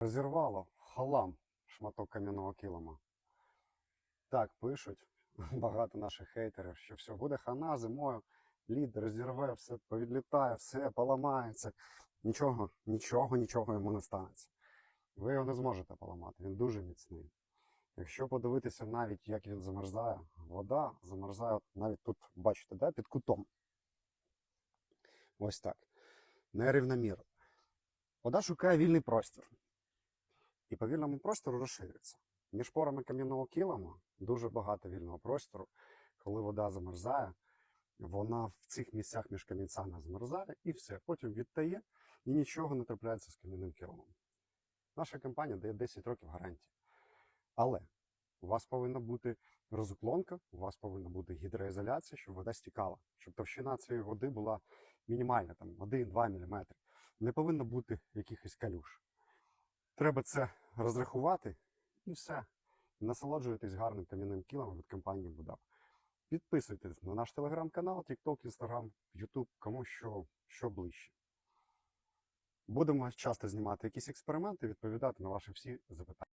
Розірвало халам шматок кам'яного килима. Так пишуть багато наших хейтерів, що все буде хана зимою, лід розірве, все повідлітає, все поламається. Нічого, нічого, нічого йому не станеться. Ви його не зможете поламати, він дуже міцний. Якщо подивитися навіть, як він замерзає, вода замерзає навіть тут, бачите, да, під кутом. Ось так. Нерівномірно. Вода шукає вільний простір. І по вільному простору розширюється. Між порами кам'яного килима дуже багато вільного простору. Коли вода замерзає, вона в цих місцях між камінцями замерзає і все. Потім відтає і нічого не трапляється з кам'яним килимом. Наша компанія дає 10 років гарантії. Але у вас повинна бути розуклонка, у вас повинна бути гідроізоляція, щоб вода стікала, щоб товщина цієї води була мінімальна, там 1-2 мм. Не повинно бути якихось калюш. Треба це розрахувати і все. Насолоджуйтесь гарним кам'яним кілом від компанії Будап. Підписуйтесь на наш телеграм-канал, TikTok, Instagram, YouTube, кому що, що ближче. Будемо часто знімати якісь експерименти, відповідати на ваші всі запитання.